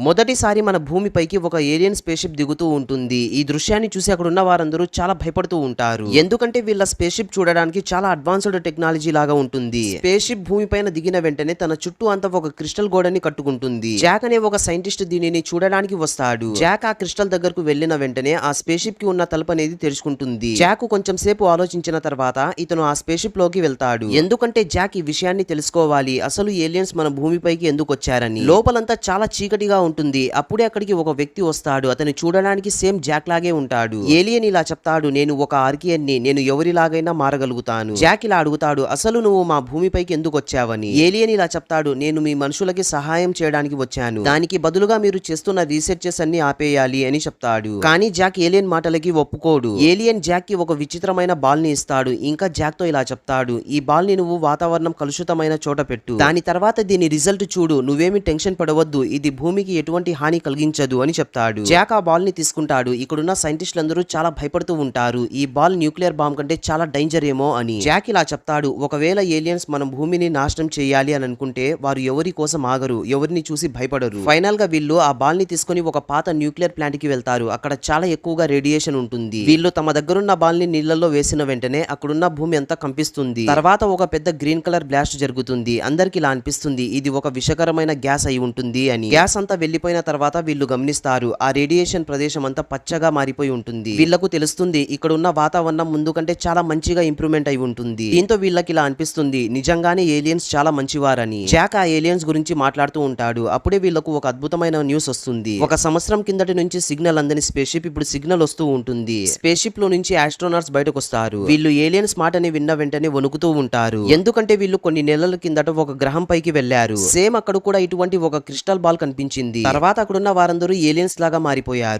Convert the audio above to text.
మొదటిసారి మన భూమిపైకి ఒక ఏలియన్ స్పేషిప్ దిగుతూ ఉంటుంది. ఈ దృశ్యాన్ని చూసి అక్కడ ఉన్న వారందరూ చాలా భయపడుతూ ఉంటారు. ఎందుకంటే వీళ్ళ స్పేషిప్ చూడడానికి చాలా అడ్వాన్స్డ్ టెక్నాలజీ లాగా ఉంటుంది. స్పేషిప్ భూమిపైన దిగిన వెంటనే తన చుట్టూ అంతా ఒక క్రిస్టల్ గోడని కట్టుకుంటుంది. జాక్ అనే ఒక సైంటిస్ట్ దీనిని చూడడానికి వస్తాడు. జాక్ ఆ క్రిస్టల్ దగ్గరకు వెళ్ళిన వెంటనే ఆ స్పేషిప్కి ఉన్న తలుపు అనేది తెరుచుకుంటుంది. జాక్ కొంచెం సేపు ఆలోచించిన తర్వాత ఇతను ఆ స్పేషిప్లోకి వెళ్తాడు. ఎందుకంటే జాక్ ఈ విషయాన్ని తెలుసుకోవాలి. అసలు ఏలియన్స్ మన భూమిపైకి ఎందుకు వచ్చారని. లోపలంతా చాలా చీకటిగా ఉంటుంది. అప్పుడే అక్కడికి ఒక వ్యక్తి వస్తాడు. అతను చూడడానికి సేమ్ జాక్ లాగే ఉంటాడు. ఏలియన్ ఇలా చెప్తాడు నేను ఒక ఆర్కియన్ని నేను ఎవరిలాగైనా మారగలుగుతాను. జాక్ ఇలా అడుగుతాడు అసలు నువ్వు మా భూమిపైకి ఎందుకు వచ్చావని? ఏలియన్ ఇలా చెప్తాడు నేను మీ మనుషులకి సహాయం చేయడానికి వచ్చాను. దానికి బదులుగా మీరు చేస్తున్న రీసెర్చెస్ అన్ని ఆపేయాలి అని చెప్తాడు. కానీ జాక్ ఏలియన్ మాటలకి ఒప్పుకోడు. ఏలియన్ జాక్కి ఒక విచిత్రమైన బాల్ని ఇస్తాడు. ఇంకా జాక్తో ఇలా చెప్తాడు ఈ బాల్ని నువ్వు వాతావరణం కలుషితమైన చోట పెట్టు. దాని తర్వాత దీని రిజల్ట్ చూడు. నువ్వేమి టెన్షన్ పడవద్దు. ఇది భూమికి ఎటువంటి హాని కలిగించదు అని చెప్తాడు. జాక్ ఆ బాల్ని తీసుకుంటాడు. ఇక్కడున్న సైంటిస్టులందరూ చాలా భయపడుతూ ఉంటారు. ఈ బాల్ న్యూక్లియర్ బాంబ్ కంటే చాలా డేంజర్ ఏమో అని. జాక్ ఇలా చెప్తాడు. ఒకవేళ ఏలియన్స్ మన భూమిని నాశనం చేయాలి అని అనుకుంటే వారు ఎవరి కోసం ఆగరు. ఎవరిని చూసి భయపడరు. ఫైనల్గా వీళ్ళు ఆ బాల్ని తీసుకొని ఒక పాత న్యూక్లియర్ ప్లాంట్కి వెళ్తారు. అక్కడ చాలా ఎక్కువగా రేడియేషన్ ఉంటుంది. వీళ్ళు తమ దగ్గరున్న బాల్ని నీళ్ళలో వేసిన వెంటనే అక్కడున్న భూమి అంతా కంపిస్తుంది. తర్వాత ఒక పెద్ద గ్రీన్ కలర్ బ్లాస్ట్ జరుగుతుంది. అందరికి ఇలా అనిపిస్తుంది. ఇది ఒక విషకరమైన గ్యాస్ అయి ఉంటుంది అని. గ్యాస్ అంతా వెళ్ళిపోయిన తర్వాత వీళ్ళు గమనిస్తారు. ఆ రేడియేషన్ ప్రదేశం అంతా పచ్చగా మారిపోయి ఉంటుంది. వీళ్ళకు తెలుస్తుంది ఇక్కడ ఉన్న వాతావరణం ముందు కంటే చాలా మంచిగా ఇంప్రూవ్మెంట్ అయి ఉంటుంది. దీంతో వీళ్ళకి ఇలా అనిపిస్తుంది. నిజంగానే ఏలియన్స్ చాలా మంచివారని. జాక్ ఆ ఏలియన్స్ గురించి మాట్లాడుతూ ఉంటాడు. అప్పుడే వీళ్ళకు ఒక అద్భుతమైన న్యూస్ వస్తుంది. ఒక సంవత్సరం కిందటి నుంచి సిగ్నల్ అందని స్పేషిప్ ఇప్పుడు సిగ్నల్ వస్తూ ఉంటుంది. స్పేషిప్లో నుంచి ఆస్ట్రోనాట్స్ బయటకు వస్తారు వీళ్ళు ఏలియన్స్ మాటని విన్న వెంటనే వణుకుతూ ఉంటారు. ఎందుకంటే వీళ్ళు కొన్ని నెలల కిందట ఒక గ్రహం పైకి వెళ్ళారు సేమ్ అక్కడ కూడా ఇటువంటి ఒక క్రిస్టల్ బాల్ కనిపించింది. తర్వాత అక్కడున్న వారందరూ ఏలియన్స్ లాగా మారిపోయారు.